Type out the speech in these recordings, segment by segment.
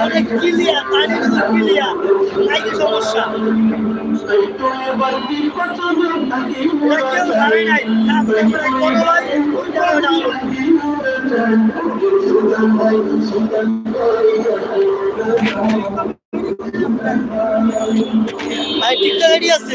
অনেক ক্লিয়ার পানি ক্লিয়ার লাইটের সমস্যা ওরা কেউ জানে নাই কোনো ভাই টিকটকে রেডি আছে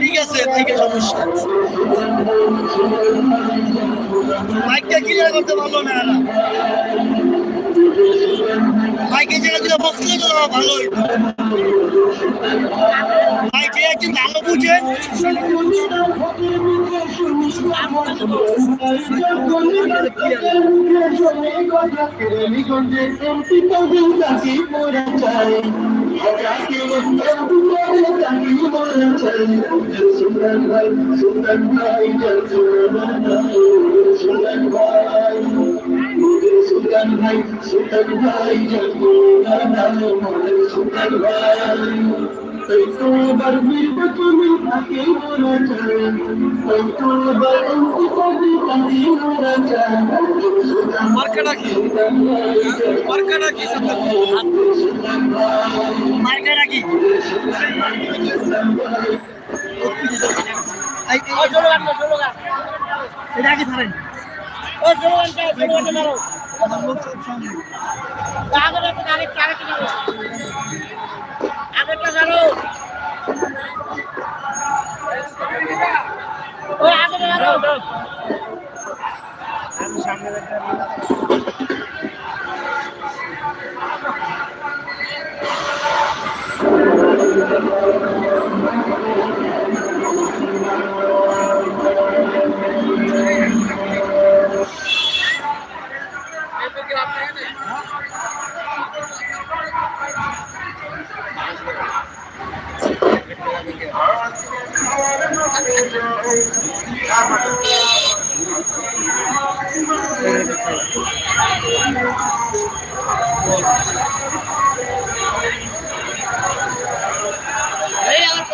ঠিক আছে সমস্যা মাইকটা ক্লিয়ার করতে পারল না মাইকে যেটা দিলে বক্স তো ভালো হইতো মাইকে একজন ভালো বুঝে। সুলতান ভাই সুলতান ভাই সুলতান ভাই মোরা মোরা চান মার্কাটা কি মার্কাটা কি মার্কাটা কি এটা কি ধরেন ও জোরগানটা জোরগানটা ধরো আগেরটা ধরো ও আগেটা আমি সামনে এই আমার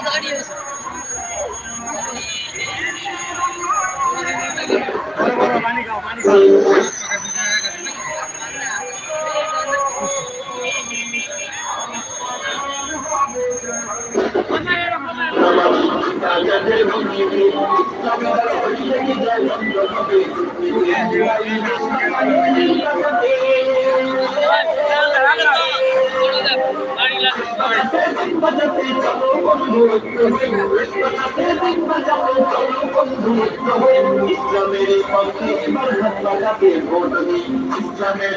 ইসলামের পক্ষে এবার হাত লাগাতে ভোট দিই ইসলামের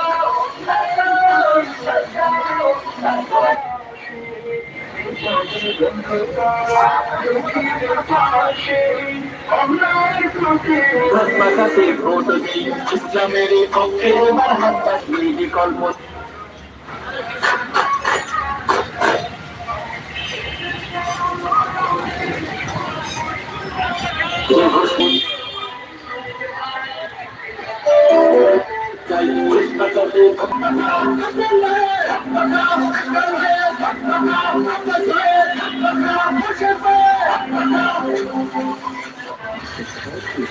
হাত পাকাতে ভোট দিই ইসলামের পক্ষে এবার হাত পাকিয়ে বিকল্প হসে চাই চেষ্টা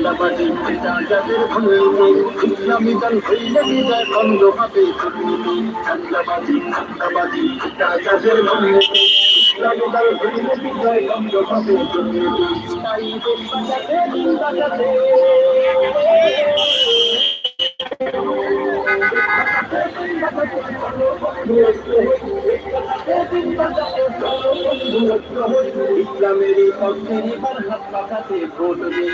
বাজি পিতা যাদের ভূমিতে ইসলামী দল হইলে বিজয় খন্ড হবে। দুর্নীতি ঠান্ডাবাজি ঠান্ডাবাজি পিতা যাদের ভূমিতে ইসলামী দল হইলে বিজয় খন্ড হবে। দুর্নীতি তাই বাঁচাতে বাঁচাতে ইসলামের পক্ষে এবার হাত পাকাতে ভোট দেই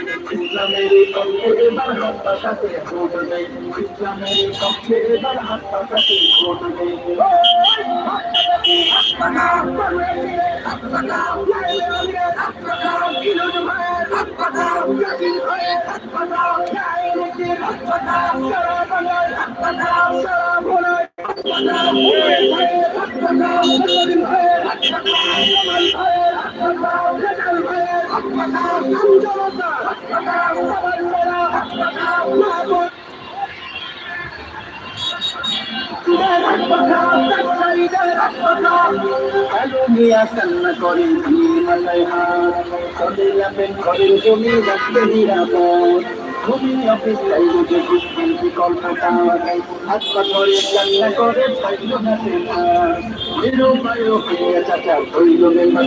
ইসলামের পক্ষে এবার হাত পাকাতে ভোট দেই ইসলামের মিয়া কান্না করেন হিমালয় হাত চলে যাবেন জমি রাখতে নিরাপদ ভূমি অফিস যে বুঝবেন বিকল্পটা হাত পাথরে কান্না করে পাইল না চাচা মেম্বার